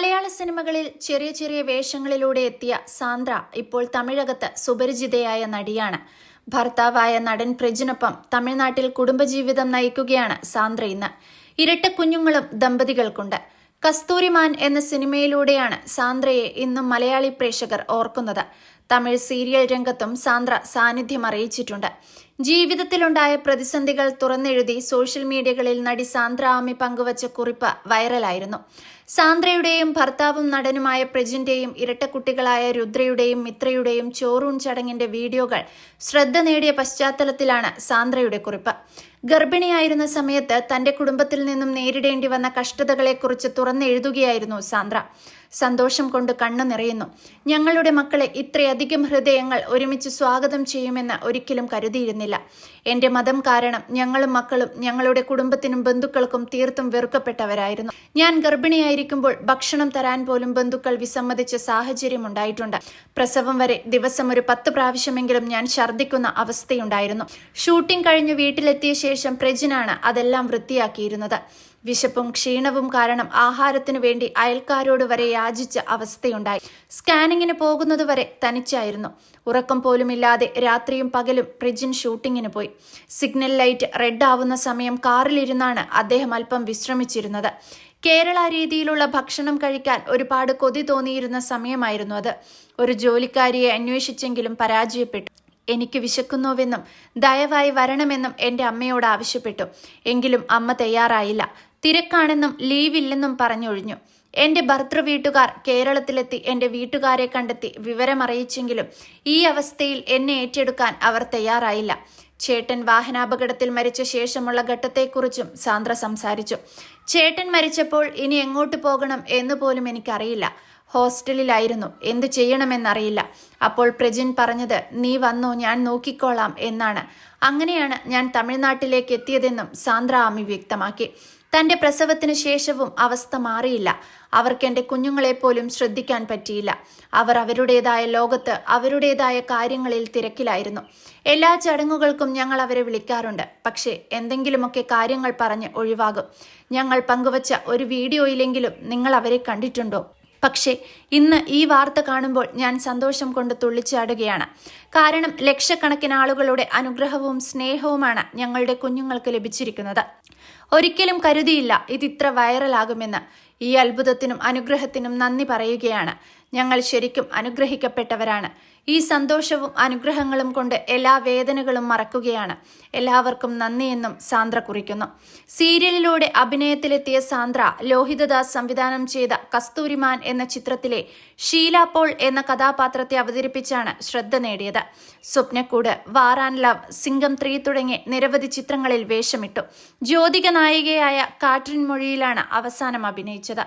മലയാള സിനിമകളിൽ ചെറിയ ചെറിയ വേഷങ്ങളിലൂടെ എത്തിയ സാന്ദ്ര ഇപ്പോൾ തമിഴകത്ത് സുപരിചിതയായ നടിയാണ്. ഭർത്താവായ നടൻ പ്രജിനൊപ്പം തമിഴ്നാട്ടിൽ കുടുംബജീവിതം നയിക്കുകയാണ് സാന്ദ്ര ഇന്ന്. ഇരട്ട കുഞ്ഞുങ്ങളും ദമ്പതികൾക്കുണ്ട്. കസ്തൂരിമാൻ എന്ന സിനിമയിലൂടെയാണ് സാന്ദ്രയെ ഇന്നും മലയാളി പ്രേക്ഷകർ ഓർക്കുന്നത്. തമിഴ് സീരിയൽ രംഗത്തും സാന്ദ്ര സാന്നിധ്യം അറിയിച്ചിട്ടുണ്ട്. ജീവിതത്തിലുണ്ടായ പ്രതിസന്ധികൾ തുറന്നെഴുതി സോഷ്യൽ മീഡിയകളിൽ നടി സാന്ദ്ര ആമി പങ്കുവച്ച കുറിപ്പ് വൈറലായിരുന്നു. സാന്ദ്രയുടെയും ഭർത്താവും നടനുമായ പ്രജിന്റെയും ഇരട്ടക്കുട്ടികളായ രുദ്രയുടെയും മിത്രയുടെയും ചോറൂൺ ചടങ്ങിന്റെ വീഡിയോകൾ ശ്രദ്ധ നേടിയ പശ്ചാത്തലത്തിലാണ് സാന്ദ്രയുടെ കുറിപ്പ്. ഗർഭിണിയായിരുന്ന സമയത്ത് തന്റെ കുടുംബത്തിൽ നിന്നും നേരിടേണ്ടി വന്ന കഷ്ടതകളെക്കുറിച്ച് തുറന്നെഴുതുകയായിരുന്നു സാന്ദ്ര. സന്തോഷം കൊണ്ട് കണ്ണു നിറയുന്നു. ഞങ്ങളുടെ മക്കളെ ഇത്രയധികം ഹൃദയങ്ങൾ ഒരുമിച്ച് സ്വാഗതം ചെയ്യുമെന്ന് ഒരിക്കലും കരുതിയിരുന്നില്ല. എന്റെ മതം കാരണം ഞങ്ങളും മക്കളും ഞങ്ങളുടെ കുടുംബത്തിനും ബന്ധുക്കൾക്കും തീർത്തും വെറുക്കപ്പെട്ടവരായിരുന്നു. ഞാൻ ഗർഭിണിയായിരിക്കുമ്പോൾ ഭക്ഷണം തരാൻ പോലും ബന്ധുക്കൾ വിസമ്മതിച്ച സാഹചര്യം ഉണ്ടായിട്ടുണ്ട്. പ്രസവം വരെ ദിവസം ഒരു പത്ത് പ്രാവശ്യമെങ്കിലും ഞാൻ ഛർദ്ദിക്കുന്ന അവസ്ഥയുണ്ടായിരുന്നു. ഷൂട്ടിംഗ് കഴിഞ്ഞ് വീട്ടിലെത്തിയ പ്രജിനാണ് അതെല്ലാം വൃത്തിയാക്കിയിരുന്നത്. വിശപ്പും ക്ഷീണവും കാരണം ആഹാരത്തിനു വേണ്ടി അയൽക്കാരോട് വരെ യാചിച്ച അവസ്ഥയുണ്ടായി. സ്കാനിങ്ങിന് പോകുന്നതുവരെ തനിച്ചായിരുന്നു. ഉറക്കം പോലുമില്ലാതെ രാത്രിയും പകലും പ്രിജിൻ ഷൂട്ടിങ്ങിന് പോയി. സിഗ്നൽ ലൈറ്റ് റെഡ് ആവുന്ന സമയം കാറിലിരുന്നാണ് അദ്ദേഹം അല്പം വിശ്രമിച്ചിരുന്നത്. കേരള രീതിയിലുള്ള ഭക്ഷണം കഴിക്കാൻ ഒരുപാട് കൊതി തോന്നിയിരുന്ന സമയമായിരുന്നു അത്. ഒരു ജോലിക്കാരിയെ അന്വേഷിച്ചെങ്കിലും പരാജയപ്പെട്ടു. എനിക്ക് വിശക്കുന്നുവെന്നും ദയവായി വരണമെന്നും എന്റെ അമ്മയോട് ആവശ്യപ്പെട്ടു. എങ്കിലും അമ്മ തയ്യാറായില്ല. തിരക്കാണെന്നും ലീവില്ലെന്നും പറഞ്ഞൊഴിഞ്ഞു. എന്റെ ഭർത്തൃ വീട്ടുകാർ കേരളത്തിലെത്തി എന്റെ വീട്ടുകാരെ കണ്ടെത്തി വിവരമറിയിച്ചെങ്കിലും ഈ അവസ്ഥയിൽ എന്നെ ഏറ്റെടുക്കാൻ അവർ തയ്യാറായില്ല. ചേട്ടൻ വാഹനാപകടത്തിൽ മരിച്ച ശേഷമുള്ള ഘട്ടത്തെക്കുറിച്ചും സാന്ദ്ര സംസാരിച്ചു. ചേട്ടൻ മരിച്ചപ്പോൾ ഇനി എങ്ങോട്ട് പോകണം എന്ന് പോലും എനിക്കറിയില്ല. ഹോസ്റ്റലിലായിരുന്നു. എന്തു ചെയ്യണമെന്നറിയില്ല. അപ്പോൾ പ്രജിൻ പറഞ്ഞത് നീ വന്നോ ഞാൻ നോക്കിക്കോളാം എന്നാണ്. അങ്ങനെയാണ് ഞാൻ തമിഴ്നാട്ടിലേക്ക് എത്തിയതെന്നും സാന്ദ്ര ആമി വ്യക്തമാക്കി. തന്റെ പ്രസവത്തിന് ശേഷവും അവസ്ഥ മാറിയില്ല. അവർക്ക് എന്റെ കുഞ്ഞുങ്ങളെ പോലും ശ്രദ്ധിക്കാൻ പറ്റിയില്ല. അവർ അവരുടേതായ ലോകത്ത് അവരുടേതായ കാര്യങ്ങളിൽ തിരക്കിലായിരുന്നു. എല്ലാ ചടങ്ങുകൾക്കും ഞങ്ങൾ അവരെ വിളിക്കാറുണ്ട്. പക്ഷേ എന്തെങ്കിലുമൊക്കെ കാര്യങ്ങൾ പറഞ്ഞ് ഒഴിവാകും. ഞങ്ങൾ പങ്കുവച്ച ഒരു വീഡിയോയിലെങ്കിലും നിങ്ങൾ അവരെ കണ്ടിട്ടുണ്ടോ? പക്ഷേ ഇന്ന് ഈ വാർത്ത കാണുമ്പോൾ ഞാൻ സന്തോഷം കൊണ്ട് തുള്ളിച്ചാടുകയാണ്. കാരണം ലക്ഷക്കണക്കിന് ആളുകളുടെ അനുഗ്രഹവും സ്നേഹവുമാണ് ഞങ്ങളുടെ കുഞ്ഞുങ്ങൾക്ക് ലഭിച്ചിരിക്കുന്നത്. ഒരിക്കലും കരുതിയില്ല ഇത് ഇത്ര വൈറലാകുമെന്ന്. ഈ അത്ഭുതത്തിനും അനുഗ്രഹത്തിനും നന്ദി പറയുകയാണ്. ഞങ്ങൾ ശരിക്കും അനുഗ്രഹിക്കപ്പെട്ടവരാണ്. ഈ സന്തോഷവും അനുഗ്രഹങ്ങളും കൊണ്ട് എല്ലാ വേദനകളും മറക്കുകയാണ്. എല്ലാവർക്കും നന്ദിയെന്നും സാന്ദ്ര കുറിക്കുന്നു. സീരിയലിലൂടെ അഭിനയത്തിലെത്തിയ സാന്ദ്ര ലോഹിതദാസ് സംവിധാനം ചെയ്ത കസ്തൂരിമാൻ എന്ന ചിത്രത്തിലെ ഷീല പോൾ എന്ന കഥാപാത്രത്തെ അവതരിപ്പിച്ചാണ് ശ്രദ്ധ നേടിയത്. സ്വപ്നക്കൂട് വാറാൻ ലവ് സിംഗം ത്രീ തുടങ്ങി നിരവധി ചിത്രങ്ങളിൽ വേഷമിട്ടു. ജ്യോതിക നായികയായ കാട്രിൻ മൊഴിയിലാണ് അവസാനം അഭിനയിച്ചത്.